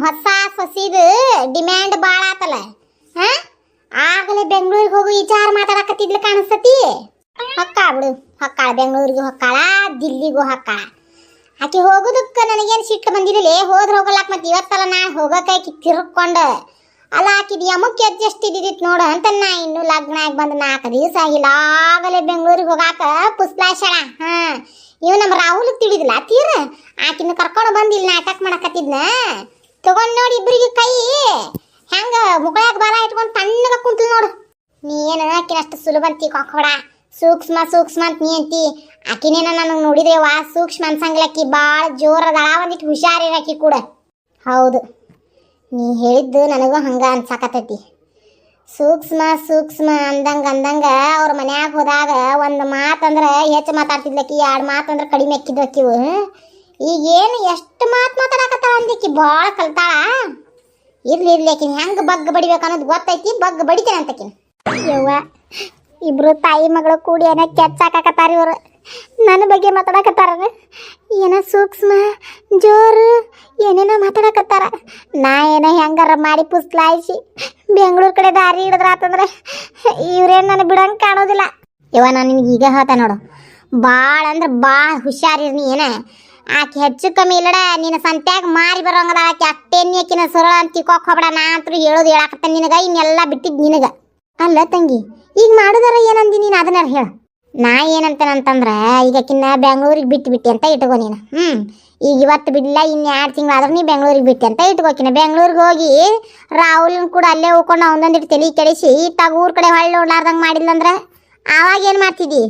ಹೊಸ ಸೊಸಿದು ಡಿಮ್ಯಾಂಡ್ ಭಾಳ ಆತಲ್ಲ. ಹಾ? ಆಗಲೇ ಬೆಂಗಳೂರಿಗೆ ಹೋಗು ವಿಚಾರ ಮಾತಾಡಕತ್ತಿದ್ಲು ಕಾಣಿಸ್ತತಿ. ಹೊಕ್ಕಾಳ ಬಿಡು. ಹೊಕ್ಕಾಳ ಬೆಂಗಳೂರಿಗೆ ಹೊಕ್ಕಾಳ, ದಿಲ್ಲಿಗೂ ಹೊಕ್ಕಾಳ. ಆಕೆ ಹೋಗೋದಕ್ಕೆ ನನಗೇನು ಸಿಟ್ಟು ಬಂದಿರಲಿ? ಹೋದ್ರೆ ಹೋಗಲಾಕ ಮತ್ತೆ ಇವತ್ತಲ್ಲ ನಾನು ಹೋಗೋಕಾಕಿ ತಿರ್ಕೊಂಡು. ಅಲ್ಲ ಆಕಿದ್ ಯಮಕ್ಕೆ ಅಡ್ಜಸ್ಟ್ ಇದ್ದಿದ್ದಿತ್ತು ನೋಡು ಅಂತ ನಾ ಇನ್ನು ಲಗ್ನ ಆಗಿ ಬಂದು ನಾಲ್ಕು ದಿವಸ ಆಗಿಲ್ಲ. ಆಗಲೇ ಬೆಂಗಳೂರಿಗೆ ಹೋಗಾಕ ಪುಸ್ಲಾಶಳ ಹಾ. ಇವ್ ನಮ್ಮ ರಾಹುಲ್ ತಿಳಿದಿಲ್ಲ. ತೀರ. ಆಕಿನ ಕರ್ಕೊಂಡು ಬಂದಿಲ್ಲ ನಾಟಕ ಮಾಡಕತ್ತಿದ್ನ. ತಗೊಂಡ್ ನೋಡಿ ಇಬ್ಬರಿಗೆ ಕೈ. ಹೆಂಗ ಮುಗಳಾಗ ಬಾಲ ಇಟ್ಕೊಂಡು ತಣ್ಣಗ ಕುಂತಲ್ ನೋಡು. ನೀ ಏನು ಅಷ್ಟು ಸುಲಭ ಅಂತಿ ಕೊಡ ಸೂಕ್ಷ್ಮ ಸೂಕ್ಷ್ಮ ಅಂತ ನೀ ಅಂತಿ. ಆಕಿನೇನ ನನಗೆ ನೋಡಿದ್ರೆ ವಾ, ಸೂಕ್ಷ್ಮ ಅನ್ಸಂಗಿಲ್ಲಕ್ಕಿ ಭಾಳ ಜೋರದಳ ಒಂದಿಟ್ಟು ಹುಷಾರಿರಾಕಿ ಕೂಡ. ಹೌದು. ನೀ ಹೇಳಿದ್ದು ನನಗೂ ಹಂಗ ಅನ್ಸಾಕತ್ತೈತಿ. ಸೂಕ್ಷ್ಮ ಸೂಕ್ಷ್ಮ ಅಂದಂಗ ಅಂದಂಗ ಅವ್ರ ಮನ್ಯಾಗ ಹೋದಾಗ ಒಂದು ಮಾತಂದ್ರೆ ಹೆಚ್ಚು ಮಾತಾಡ್ತಿದ್ಲಕ್ಕಿ ಎರಡು ಮಾತಂದ್ರ ಕಡಿಮೆ ಅಕ್ಕಿದ್ಲಕ್ಕಿವು ಈಗ ಏನು ಎಷ್ಟು ಮಾತು ಮಾತಾಡಕತ್ತಾಳ ಅಂದಿಕ್ಕಿ ಭಾಳ ಕಲ್ತಾಳ. ಇರ್ಲಿ ಇರ್ಲಿ ಆಕಿನ. ಹೆಂಗೆ ಬಗ್ ಬಡಿಬೇಕು ಅನ್ನೋದು ಗೊತ್ತೈತಿ. ಬಗ್ ಬಡಿತೇನೆ ಅಂತಕಿನ. ಯವ್ವ, ಇಬ್ರು ತಾಯಿ ಮಗಳು ಕೂಡಿ ಏನೋ ಕೆಚ್ಚಾಕತ್ತಾರ ಇವರು. ನನ್ನ ಬಗ್ಗೆ ಮಾತಾಡಕತ್ತಾರ ಏನ? ಸೂಕ್ಷ್ಮ, ಜೋರು, ಏನೇನೋ ಮಾತಾಡಕತ್ತಾರ. ನಾ ಏನೋ ಹೆಂಗಾರ ಮಾಡಿ ಪುಸ್ಲಾಯಿಸಿ ಬೆಂಗಳೂರು ಕಡೆ ದಾರಿ ಹಿಡಿದ್ರಾತಂದ್ರೆ ಇವ್ರೇನು ನನ್ನ ಬಿಡಂಗೆ ಕಾಣೋದಿಲ್ಲ. ಇವ ನಾನು ನಿನಗೆ ಈಗ ಹೇಳ್ತೆ ನೋಡು. ಭಾಳ ಅಂದ್ರೆ ಭಾಳ ಹುಷಾರಿರ್ ನೀ ಏನ? ಆಕೆ ಹೆಚ್ಚು ಕಮ್ಮಿ ಇಲ್ಲಡ, ನಿನ್ನ ಸಂತ್ಯಾಗ ಮಾರಿ ಬರೋಂಗದ ಆಕೆ ಅಷ್ಟೇನಿ ಆಕಿನ ಸುರಳ ಅಂತ ತಿಕ್ಕೋಕ್ ನಾ ಅಂತೂ ಹೇಳೋದು ಹೇಳಾಕತ್ತ ನಿನಗ, ಇನ್ನೆಲ್ಲ ಬಿಟ್ಟಿದ್ ನಿನಗ. ಅಲ್ಲ ತಂಗಿ, ಈಗ ಮಾಡೋದಾರ ಏನಂದಿ ನೀನು ಅದನ್ನ ಹೇಳ. ನಾ ಏನಂತೇನಂತಂದ್ರೆ, ಈಗ ಆಕಿನ್ನ ಬೆಂಗಳೂರಿಗೆ ಬಿಟ್ಟು ಬಿಟ್ಟಿ ಅಂತ ಇಟ್ಕೋ ನೀನು. ಹ್ಞೂ ಈಗ ಇವತ್ತು ಬಿಡಲಿಲ್ಲ ಇನ್ನು ಎರಡು ತಿಂಗಳು ಆದ್ರೆ ನೀ ಬೆಂಗಳೂರಿಗೆ ಬಿಟ್ಟಿ ಅಂತ ಇಟ್ಕೋಕಿನ ಬೆಂಗಳೂರಿಗೆ ಹೋಗಿ ರಾಹುಲ್ನ ಕೂಡ ಅಲ್ಲೇ ಹೋಗ್ಕೊಂಡು ಅವನೊಂದಿಟ್ಟು ತಲೆ ಕೆಡಿಸಿ ಇತ್ತಾಗ ಊರ ಕಡೆ ಹೊಳ್ಳಿ ನೋಡ್ಲಾರ್ದಂಗೆ ಮಾಡಿಲ್ಲಂದ್ರೆ, ಆವಾಗ ಏನು ಮಾಡ್ತಿದ್ದಿ?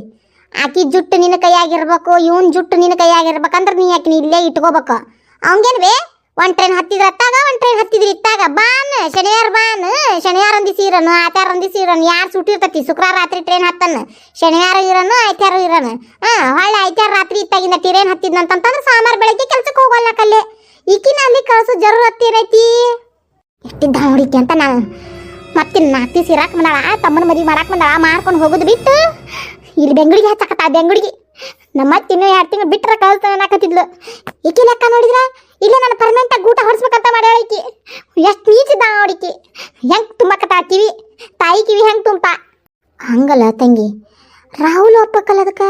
ಆಕಿ ಜುಟ್ಟು ನಿನ್ನ ಕೈಯಾಗಿರ್ಬೇಕು, ಇವನ್ ಜುಟ್ಟು ನಿನ್ನ ಕೈಯಾಗಿರ್ಬೇಕಂದ್ರೆ ನೀ ಆಕಿನ ಇಲ್ಲೇ ಇಟ್ಕೋಬೇಕು. ಅವಂಗೇನು ಒಂದು ಟ್ರೈನ್ ಹತ್ತಿದ್ರ ಅತ್ತಾಗ ಒಂದು ಟ್ರೈನ್ ಹತ್ತಿದ್ರಿ ಇತ್ತಾಗ. ಬಾನ್, ಶನಿವಾರ ಬಾನ್, ಶನಿವಾರ ಒಂದಿ ಸೀರನು ಆಚಾರ ಒಂದಿ ಸೀರನು ಯಾರು ಸುಟ್ಟಿ ಶುಕ್ರವಾರ ರಾತ್ರಿ ಟ್ರೈನ್ ಹತ್ತನ. ಶನಿವಾರ ಇರನು ಆಯ್ತಾರ ಇರನು. ಹಾಂ ಒಳ್ಳೆ ಆಯ್ತಾರ ರಾತ್ರಿ ಇತ್ತಾಗಿಂದ ಟ್ರೈನ್ ಹತ್ತಿದ್ನಂತಂದ್ರೆ ಸೋಮವಾರ ಬೆಳಗ್ಗೆ ಕೆಲ್ಸಕ್ಕೆ ಹೋಗಲ್ಲ ಕಲ್ಲೆ. ಈಕಿನ ಅಲ್ಲಿ ಕಳ್ಸೋ ಜರೂರತ್ ಏನೈತಿ? ಎಷ್ಟಿದ್ದ ನೋಡಿಕೆ ಅಂತ ನಾನು ಮತ್ತೆ ನಾತಿ ಸಿರಾಕ್ ಬಂದಾಳ ತಮ್ಮನ ಮದುವೆ ಮಾಡಾಕ್ ಬಂದಾಳ, ಮಾಡ್ಕೊಂಡು ಹೋಗೋದು ಬಿಟ್ಟು ಇಲ್ಲಿ ಬೆಂಗಳಿಗೆ ಹಚ್ಚಾಕತ್ತ ಬೆಂಗಳಿಗೆ ನಮ್ಮ ಇನ್ನೂ ಎರಡು ತಿಂಗಳು ಬಿಟ್ರೆ ಕಳ್ತಾನೆ ಅನ್ನಕತ್ತಿದ್ಲು. ಏಕಿ ಲೆಕ್ಕ ನೋಡಿದ್ರ ಇಲ್ಲೇ ನಾನು ಪರ್ಮನೆಂಟ್ ಆಗಿ ಊಟ ಹೊಡಿಸ್ಬೇಕಂತ ಮಾಡ್ಯಾಳ ಈಕಿ. ಎಷ್ಟು ನೀಚಿದ್ದ ನೋಡಿಕಿ ಹೆಂಗ್ ತುಂಬಕತ್ತ ಕಿವಿ? ತಾಯಿ ಕಿವಿ ಹೆಂಗ್ ತುಂಬ ಹಂಗಲ್ಲ ತಂಗಿ. ರಾಹುಲ್ ಒಪ್ಪಕ್ಕಲ್ಲ ಅದಕ್ಕೆ?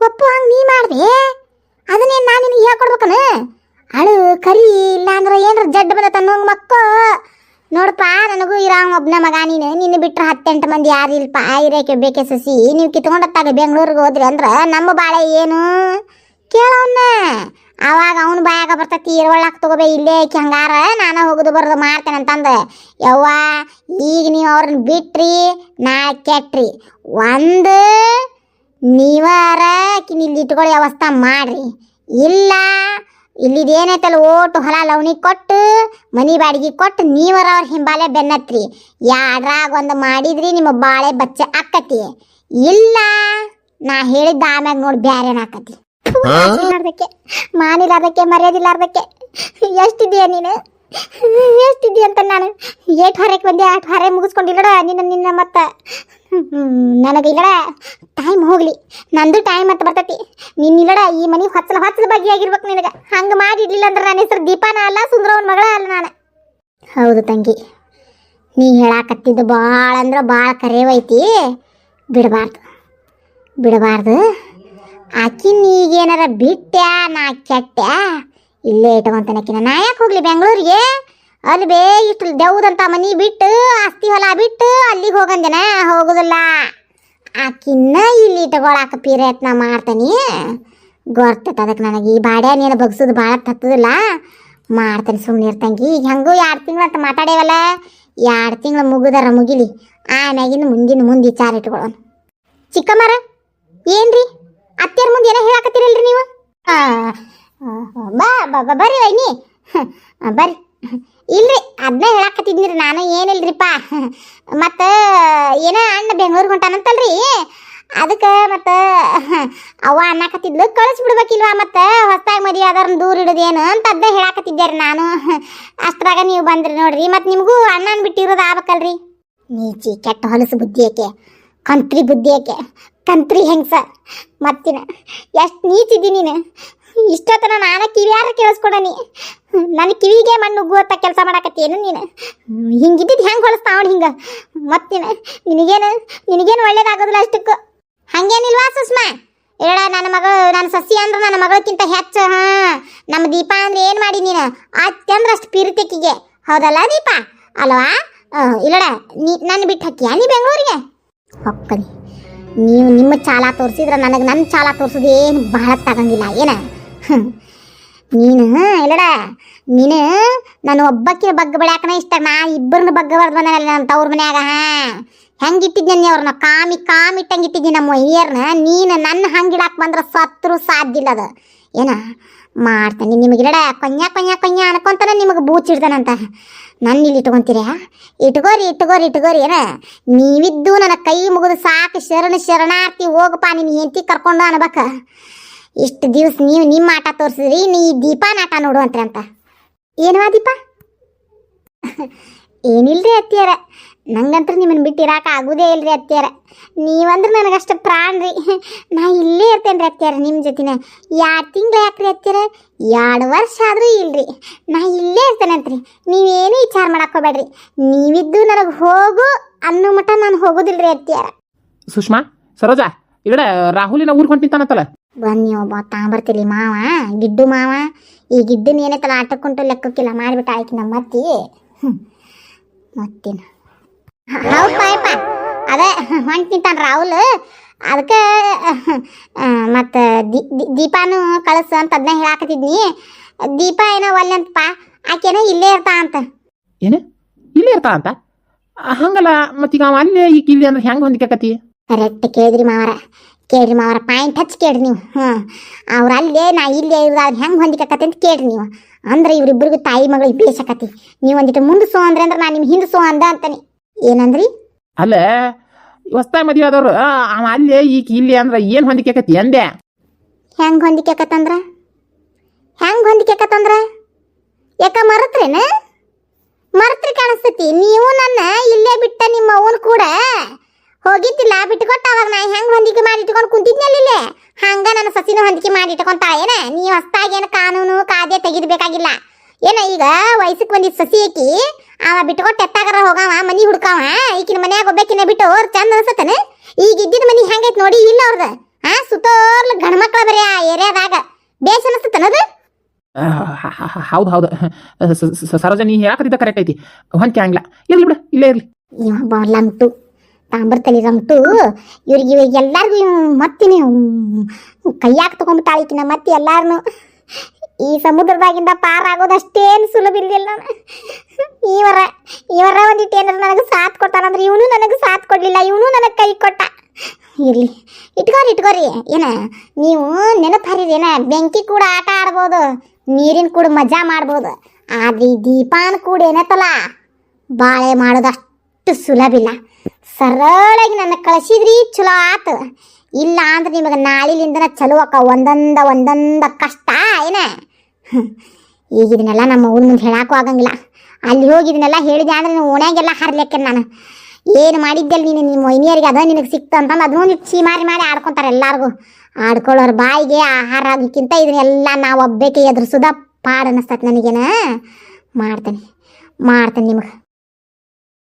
ಒಪ್ಪು ಹಂಗೆ ನೀ ಮಾಡ್ದೆ? ಅದನ್ನೇನು ನಾನು ನಿನಗೆ ಹೇಳ್ಕೊಡ್ಬೇಕನ? ಅಳು ಕರಿ ಇಲ್ಲ ಅಂದ್ರೆ ಏನಾರ ಜಡ್ ಬಂದ ತನ್ನ ಮಕ್ಕ. ನೋಡಪ್ಪ, ನನಗೂ ಇರ ಒಬ್ಬನ ಮಗ ನೀನು. ನಿನ್ನ ಬಿಟ್ಟರೆ ಹತ್ತೆಂಟು ಮಂದಿ ಯಾರು ಇಲ್ಪ? ಇರಕ್ಕೆ ಬೇಕೆ ಸಸಿ? ನೀವು ಕಿತ್ಕೊಂಡತ್ತಾಗ ಬೆಂಗಳೂರಿಗೆ ಹೋದ್ರಿ ಅಂದ್ರೆ ನಮ್ಮ ಬಾಳೆ ಏನು? ಕೇಳವನ್ನ ಅವಾಗ ಅವನ ಬಾಯಾಗ ಬರ್ತೈತಿ ಇರುವಳ್ಳಾಕ ತಗೋಬೇ, ಇಲ್ಲೇ ಐಕಿ ಹಂಗಾರ, ನಾನು ಹೋಗುದು ಬರೋದು ಮಾಡ್ತೇನೆ ಅಂತಂದು. ಯವ್ವ, ಈಗ ನೀವು ಅವ್ರನ್ನ ಬಿಟ್ರಿ, ನಾ ಕೆಟ್ರಿ. ಒಂದು, ನೀವಾರ ಇಲ್ಲಿ ಇಟ್ಕೊಳ್ಳಿ ವ್ಯವಸ್ಥೆ ಮಾಡ್ರಿ. ಇಲ್ಲ ಇಲ್ಲಿದೇನೈತಲ್ಲ ಓಟು ಹೊಲ ಲವಣಿ ಕೊಟ್ಟು ಮನಿ ಬಾಡಿಗೆ ಕೊಟ್ಟು ನೀವರ ಅವ್ರ ಹಿಂಬಾಲೆ ಬೆನ್ನತ್ರಿ. ಯಾಡ್ರಾಗ ಒಂದು ಮಾಡಿದ್ರಿ ನಿಮ್ಮ ಬಾಳೆ ಬಚ್ಚೆ ಆಕತಿ. ಇಲ್ಲ ನಾ ಹೇಳಿದ್ದ ಆಮ್ಯಾಗ ನೋಡಿ ಬ್ಯಾರೆ ಆಕತಿ. ಅದಕ್ಕೆ ಮಾನಿಲಾರ್ದಕ್ಕೆ ಮರ್ಯಾದಿಲ್ಲಾರ್ದಕ್ಕೆ. ಎಷ್ಟಿದೀಯ ನೀನು? ಎಷ್ಟಿದೀಯ ಅಂತ ನಾನು ಏಟ್ ಹೊರಕ್ಕೆ ಬಂದೆ, ಆಟ್ ಹೊರೆ ಮುಗಿಸ್ಕೊಂಡಿಲ್ಲಡ ನಿನ್ನ ನಿನ್ನ ಮತ್ತೆ. ನನಗೆ ಇಲ್ಲಡ ಟೈಮ್ ಹೋಗ್ಲಿ. ನಂದು ಟೈಮ್ ಅಂತ ಬರ್ತೈತಿ. ನಿನ್ನ ಇಲ್ಲಡ ಈ ಮನೆ ಹೊಚ್ಚಲ ಬಗ್ಗೆ ಆಗಿರ್ಬೇಕು ನಿನಗೆ. ಹಂಗೆ ಮಾಡಿಡ್ಲಿಲ್ಲ ಅಂದ್ರೆ ನನ್ನ ಹೆಸರು ದೀಪಾನ ಅಲ್ಲ, ಸುಂದರವನ್ ಮಗಳ ಅಲ್ಲ ನಾನು. ಹೌದು ತಂಗಿ. ನೀ ಹೇಳಾಕತ್ತಿದ್ದು ಭಾಳ ಅಂದ್ರೆ ಭಾಳ ಕರೆವೈತಿ. ಬಿಡಬಾರ್ದು. ಬಿಡಬಾರ್ದು. ಆಕಿನ ಈಗೇನಾರ ಬಿಟ್ಟ್ಯಾ ನಾ ಕೆಟ್ಟ್ಯಾ ಇಲ್ಲೇ ಇಟ್ಕೊಂತಾನಕಿನ ನಾ ಯಾಕೆ ಹೋಗ್ಲಿ ಬೆಂಗಳೂರಿಗೆ? ಅಲ್ಲಿ ಬೇ ಇಷ್ಟು ದೆವ್ದಂತ ಮನಿ ಬಿಟ್ಟು, ಆಸ್ತಿ ಹೊಲ ಬಿಟ್ಟು ಅಲ್ಲಿಗೆ ಹೋಗಂದೇನ? ಹೋಗುದಿಲ್ಲ. ಆಕಿನ್ನ ಇಲ್ಲಿ ಇಟ್ಕೊಳಕ ಪ್ರಯತ್ನ ಮಾಡ್ತಾನೆ. ಗೊರ್ತೈತೆ ಅದಕ್ಕೆ ನನಗೆ. ಈ ಬಾಡ್ಯ ನೀನು ಬಗ್ಸೋದು ಭಾಳ ತತ್ತದಿಲ್ಲ. ಮಾಡ್ತೇನೆ ಸುಮ್ಮನೆ ಇರ್ತಂಗಿ ಈಗ ಹೆಂಗೂ ಎರಡು ತಿಂಗಳು ಅಂತ ಮಾತಾಡೇವಲ್ಲ? ಎರಡು ತಿಂಗಳು ಮುಗಿದಾರ ಮುಗಿಲಿ. ಆಮ್ಯಾಗಿನ ಮುಂದಿನ ಮುಂದೆ ವಿಚಾರ ಇಟ್ಕೊಳ್ಳೋಣ ಚಿಕ್ಕಮ್ಮರ, ಏನ್ರಿ? ಅತ್ತೆಯರ ಮುಂದೆ ಏನೋ ಹೇಳಾಕತ್ತೀರಲ್ರಿ ನೀವು? ಬಾ ಬಾ ಬರ್ರಿ ವೈನಿ. ಬರ್ರಿ. ಇಲ್ರಿ ಅದನ್ನ ಹೇಳಾಕತ್ತಿದ್ನಿರಿ ನಾನು ಏನಿಲ್ರಿಪ್ಪ ಮತ್ತು ಏನೋ ಅಣ್ಣ ಬೆಂಗಳೂರಿಗೆ ಹೊಂಟಾನಂತಲ್ರಿ? ಅದಕ್ಕೆ ಮತ್ತು ಅವ್ವ ಅನ್ನಕತ್ತಿದ್ಲು, ಕಳಿಸ್ಬಿಡ್ಬೇಕಿಲ್ವಾ ಮತ್ತು? ಹೊಸ್ದಾಗಿ ಮದುವೆ ಆದವ್ರನ್ನ ದೂರ ಇಡೋದೇನು ಅಂತ ಅದನ್ನ ಹೇಳಕತ್ತಿದ್ದೆ ರೀ ನಾನು. ಅಷ್ಟ್ರಾಗ ನೀವು ಬಂದ್ರಿ ನೋಡ್ರಿ. ಮತ್ತು ನಿಮಗೂ ಅಣ್ಣನ ಬಿಟ್ಟಿರೋದು ಆಗ್ಬೇಕಲ್ರಿ? ನೀಚಿ ಕೆಟ್ಟ ಹೊಲಸು ಬುದ್ಧಿ ಏಕೆ ಕಂತ್ರಿ ಬುದ್ಧಿ ಏಕೆ ಕಂತ್ರಿ ಹೆಂಗ್ಸ? ಮತ್ತಿನ ಎಷ್ಟು ನೀಚಿದ್ದಿ ನೀನು? ಇಷ್ಟೊತ್ತನ ನಾನು ಕಿವಿಯಾರ ಕೇಳಿಸ್ಕೊಡನಿ ನನ್ನ ಕಿವಿಗೆ ಮಣ್ಣು ಅಂತ ಕೆಲಸ ಮಾಡಾಕತ್ತೇನು ನೀನು? ಹಿಂಗಿದ್ದಿದ್ದು ಹೆಂಗೆ ಹೊಳಸ್ತಾವಳು ಹಿಂಗೆ? ಮತ್ತೇನು, ನಿನಗೇನು ನಿನಗೇನು ಒಳ್ಳೇದಾಗೋದಿಲ್ಲ ಅಷ್ಟಕ್ಕೆ? ಹಂಗೇನಿಲ್ವಾ ಸುಷ್ಮಾ? ಹೇಳ, ನನ್ನ ಮಗಳು, ನನ್ನ ಸಸಿ ಅಂದ್ರೆ ನನ್ನ ಮಗಳಕ್ಕಿಂತ ಹೆಚ್ಚು, ಹಾಂ. ನಮ್ಮ ದೀಪ ಅಂದ್ರೆ ಏನು ಮಾಡಿ ನೀನು? ಅತ್ಯಂದ್ರೆ ಅಷ್ಟು ಪಿರಿತೆಕ್ಕಿಗೆ ಹೌದಲ್ಲ ದೀಪ? ಅಲ್ವಾ ಇಲ್ಲಡ, ನೀ ನನ್ನ ಬಿಟ್ಟು ಹಾಕಿಯಾ ನೀ ಬೆಂಗಳೂರಿಗೆ? ಹೊಕ್ಕನಿ ನೀವು ನಿಮ್ಮ ಚಾಲ ತೋರಿಸಿದ್ರೆ ನನಗೆ ನನ್ನ ಚಾಲ ತೋರಿಸೋದು ಏನು ಬಹಳ ತಗಂಗಿಲ್ಲ, ಏನ. ನೀನು ಇಲ್ಲಡ ನೀನು ನಾನು ಒಬ್ಬಕ್ಕೆ ಬಗ್ಗ ಬಡ್ಯಾಕನ ಇಷ್ಟ. ನಾ ಇಬ್ಬರನ್ನ ಬಗ್ಗ ಬರ್ದು ಬಂದನಲ್ಲ ನನ್ನ ತವ್ರ ಮನ್ಯಾಗ, ಹಾ? ಹೆಂಗಿಟ್ಟಿದ್ದೀನಿ ಅವ್ರನ್ನ? ಕಾಮಿ ಕಾಮಿ ಇಟ್ಟಂಗಿಟ್ಟಿದ್ದೀನಿ ನಮ್ಮ ಹಿರಿಯರ್ನ? ನೀನು ನನ್ನ ಹಂಗಿಡಾಕ್ ಬಂದ್ರೆ ಸತ್ರು ಸಾಧ್ಯ ಇಲ್ಲ ಅದು. ಏನ? ಮಾಡ್ತಾನೆ. ನಿಮಗೆ ಇಲ್ಲಡ? ಕೊಯ್ಯ ಕೊಯ್ಯ ಕೊಯ್ಯ ಅನ್ಕೊಂತಾನೆ ನಿಮಗೆ ಬೂಚಿಡ್ತಾನಂತ ನನ್ನ ಇಲ್ಲಿ ಇಟ್ಕೊಂತೀರ? ಇಟ್ಕೋರಿ ಇಟ್ಕೋರಿ ಇಟ್ಕೋರಿ. ಏನ? ನೀವಿದ್ದು ನನ್ನ ಕೈ ಮುಗಿದು ಸಾಕು. ಶರಣ, ಶರಣಾರ್ಥಿ ಹೋಗಪ್ಪ. ನಿನ್ನ ಹೆಂಡತಿ ಕರ್ಕೊಂಡು ಅನ್ಬೇಕ. ಇಷ್ಟು ದಿವಸ ನೀವು ನಿಮ್ಮ ಆಟ ತೋರಿಸಿದ್ರಿ, ನೀ ದೀಪ ಆಟ ನೋಡುವಂತ್ರಿ ಅಂತ. ಏನವಾ ದೀಪ? ಏನಿಲ್ರಿ ಅತ್ತಿಯಾರ? ನಂಗಂತ್ರ ನಿಮ್ಮನ್ನು ಬಿಟ್ಟು ಇರಾಕ ಆಗುದೇ ಇಲ್ರಿ ಅತ್ತಿಯಾರ. ನೀವಂದ್ರೆ ನನಗಷ್ಟು ಪ್ರಾಣ ರೀ ನಾ ಇಲ್ಲೇ ಇರ್ತೇನೆ ರೀ ಅತ್ತಿಯಾರ ನಿಮ್ಮ ಜೊತೆನ. ಎರಡು ತಿಂಗಳು ಯಾಕ್ರಿ ಅತ್ತಿಯಾರ? ಎರಡು ವರ್ಷ ಆದರೂ ಇಲ್ರಿ. ನಾ ಇಲ್ಲೇ ಇರ್ತೇನೆ ರೀ ನೀವೇನು ವಿಚಾರ ಮಾಡಾಕೋಬೇಡ್ರಿ ನೀವಿದ್ದು ನನಗೆ ಹೋಗು ಅನ್ನೋ ಮಟ ನಾನು ಹೋಗೋದಿಲ್ರಿ ಅತ್ತಿಯಾರ. ಸುಷ್ಮಾ, ಸರೋಜಾ ಇಗಡೆ ರಾಹುಲಿನ ಊರಿಗೆ ಹೊಂಟಿದ್ದಾನತ್ತಲ್ಲ ಬನ್ನಿ ಒಬ್ಬ ತಾಂಬರ್ತಿಲಿ ಮಾವ, ಗಿಡ್ಡು ಮಾವ. ಈ ಗಿಡ್ಡನ ಏನೈತಲ್ಲ, ಆಟಕ್ಕುಂಟು ಲೆಕ್ಕಕ್ಕಿಲ್ಲ ಮಾಡಿಬಿಟ್ಟು ಆಯ್ತು ನಮ್ಮ ಅತ್ತಿ. ಹ್ಞೂ ಮತ್ತೇನು? ಹೌದು ಪಾಯಪ್ಪ ಅದೇ, ಹೊಂಟ್ ನಿಂತಾನ ರಾಹುಲ್. ಅದಕ್ಕೆ ಮತ್ತು ದೀಪಾನು ಕಳಿಸು ಅಂತ ಅದನ್ನ ಹೇಳಾಕತ್ತಿದ್ನಿ. ದೀಪ ಏನೋ ಒಲ್ಲೆ ಅಂತಪ್ಪ ಆಕೆನೋ ಇಲ್ಲೇ ಇರ್ತಾ ಅಂತ. ಏನು? ಇಲ್ಲೇ ಇರ್ತಾ ಅಂತ? ಹಂಗಲ್ಲ, ಮತ್ತೀಗ ಅಲ್ಲೇ ಈಗ ಇಲ್ಲಿ ಅಂದ್ರೆ ಹೆಂಗೆ ಹೊಂದಿಕತಿ ಕರೆಕ್ಟ್ ಕೇಳಿದ್ರಿ ಮಾವರ ಕೇಳ್ರಿ ಮಾವರ ಪಾಯಿಂಟ್ ಹಚ್ಚಿ ಕೇಳ್ರಿ ನೀವು. ಹ್ಞೂ ಅವ್ರು ಅಲ್ಲೇ ನಾ ಇಲ್ಲೇ ಇವ್ರು ಅವ್ರು ಹೆಂಗೆ ಹೊಂದಿಕತ್ತೆ ಅಂತ ಕೇಳ್ರಿ ನೀವು. ಅಂದ್ರೆ ಇವ್ರಿಬ್ರಿಗೂ ತಾಯಿ ಮಗಳು ಬೇಸಕತಿ ನೀವು ಒಂದಿಟ್ಟು ಮುಂದೆ ಸೋ ಅಂದ್ರೆ ಅಂದ್ರೆ ನಾನು ನಿಮ್ಮ ಹಿಂದೆ ಸೋ ಅಂದ ಅಂತಾನೆ. ಏನಂದ್ರಿ? ಅಲ್ಲ ಹೊಸ್ತ ಮದುವೆ ಆದವ್ರು ಅವ ಅಲ್ಲೇ ಈಗ ಇಲ್ಲಿ ಅಂದ್ರೆ ಏನು ಹೊಂದಿಕತಿ ಅಂದೆ? ಹೆಂಗೆ ಹೊಂದಿಕೆಕತ್ತಂದ್ರ? ಹೆಂಗೆ ಹೊಂದಿಕೆಕತ್ತಂದ್ರ? ಯಾಕ ಮರತ್ರೇನ? ಮರತ್ರಿ ಕಾಣಿಸ್ತತಿ. ನೀವು ನನ್ನ ಇಲ್ಲೇ ಬಿಟ್ಟ ನಿಮ್ಮ ಅವನ್ ಕೂಡ ಹೋಗಿದ್ದಿಲ್ಲ ಬಿಟ್ಕೊಟ್ಟ ಅವಾಗ ನಾ ಹೆಂಗ್ ಹೊಂದಿಕೆ ಮಾಡಿ ಇಟ್ಕೊಂಡು ಕುಂತಿದ್ನಲ್ಲ ಇಲ್ಲಿ ಹಂಗ ನನ್ನ ಸಸಿನ ಹೊಂದಿಕೆ ಮಾಡಿ ಇಟ್ಕೊಂತ ಏನ? ನೀ ಹೊಸ್ತಾಗಿ ಏನು ಕಾನೂನು ಕಾದೆ ತೆಗಿದ್ಬೇಕಾಗಿಲ್ಲ. ಏನ ಈಗ ವಯಸ್ಸಿಗೆ ಬಂದಿದ್ ಸಸಿ ಆಕಿ ಅವ ಬಿಟ್ಕೊಟ್ಟು ಎತ್ತಾಗರ ಹೋಗವ ಮನಿ ಹುಡ್ಕಾವ ಈಕಿನ ಮನ್ಯಾಗ ಒಬ್ಬಾಕಿನ ಬಿಟ್ಟು ಅವ್ರು ಚಂದ ಅನ್ಸತ್ತನ? ಈಗ ಇದ್ದಿದ್ ಮನಿ ಹೆಂಗೈತ್ ನೋಡಿ ಇಲ್ಲ ಅವ್ರದ. ಆ ಸುತ್ತೋರ್ಲು ಗಂಡ್ಮಕ್ಳ ಬರೀ ಆ ಏರಿಯಾದಾಗ. ಬೇಸ್ ಅನಿಸ್ತನದು ಹೌದು ಹೌದು. ಸರೋಜ ನೀ ಹೇಳಕತ್ತಿದ್ದ ಕರೆಕ್ಟ್ ಐತಿ. ಹೊಂದ್ಕೆ ಹಂಗಿಲ್ಲ ಇರ್ಲಿ ಬಿಡು ಇಲ್ಲೇ ಇರ್ಲಿ. ಲಂಟು. ತಾಂಬರ್ತಲಿ ರಂಟು ಇವ್ರಿಗೆ ಇವಾಗ ಎಲ್ಲಾರ್ಗು ಮತ್ತಿನಿ ಕೈಯಾಗ ತಗೊಂಡ್ಬಿಟ್ಟಾಳ ಈಕಿನ ಮತ್ತೆ ಎಲ್ಲಾರನು. ಈ ಸಮುದ್ರದಾಗಿಂದ ಪಾರಾಗೋದಷ್ಟೇನು ಸುಲಭ ಇಲ್ದಿಲ್ಲ ಇವರ ಇವರ ಒಂದಿಟ್ಟು ನನಗೆ ಸಾಥ್ ಕೊಡ್ತಾನಂದ್ರೆ ಇವನು ನನಗೆ ಸಾಥ್ ಕೊಡ್ಲಿಲ್ಲ, ಇವನು ನನಗೆ ಕೈ ಕೊಟ್ಟ. ಇರ್ಲಿ, ಇಟ್ಕೋರಿ ಇಟ್ಕೋರಿ. ಏನ, ನೀವು ನೆನಪು ಹರಿದೇನ ಬೆಂಕಿ ಕೂಡ ಆಟ ಆಡ್ಬೋದು, ನೀರಿನ ಕೂಡ ಮಜಾ ಮಾಡ್ಬೋದು, ಆದ್ರೆ ಈ ದೀಪಾನ ಕೂಡ ಏನತ್ತಲ್ಲ? ಬಾಳೆ ಮಾಡೋದಷ್ಟು ಸುಲಭ ಇಲ್ಲ. ಸರಳಾಗಿ ನನ್ನ ಕಳಿಸಿದ್ರಿ ಚಲೋ ಆತು. ಇಲ್ಲ ಅಂದ್ರೆ ನಿಮಗೆ ನಾಳಿಲಿಂದನ ಚಲೋ ಅಕ್ಕ ಒಂದೊಂದ ಒಂದೊಂದ ಕಷ್ಟ, ಏನ. ಈಗ ಇದನ್ನೆಲ್ಲ ನಮ್ಮ ಊರ ಮುಂದೆ ಹೇಳಕ್ಕೂ ಆಗಂಗಿಲ್ಲ. ಅಲ್ಲಿ ಹೋಗಿ ಇದನ್ನೆಲ್ಲ ಹೇಳಿದೆ ಅಂದ್ರೆ ನೀವು ಓಣ್ಯಾಗೆಲ್ಲ ಹರ್ಲಿಕ್ಕೆ ನಾನು? ಏನು ಮಾಡಿದ್ದೆಲ್ಲ ನೀನು? ನಿಮ್ಮ ಮೈನಿಯರಿಗೆ ಅದ ನಿನಗೆ ಸಿಕ್ತು ಅಂತಂದು ಅದನ್ನೊಂದು ಚೀಮಾರಿ ಮಾಡಿ ಆಡ್ಕೊಂತಾರೆ ಎಲ್ಲರಿಗೂ. ಆಡ್ಕೊಳ್ಳೋರು ಬಾಯಿಗೆ ಆಹಾರ ಆಗೋಕ್ಕಿಂತ ಇದನ್ನೆಲ್ಲ ನಾವು ಒಬ್ಬೇಕೆ ಎದುರಿಸೋದ ಪಾಡ್ ಅನ್ನಿಸ್ತೈತೆ ನನಗೇನ? ಮಾಡ್ತೇನೆ. ಮಾಡ್ತೇನೆ ನಿಮಗೆ.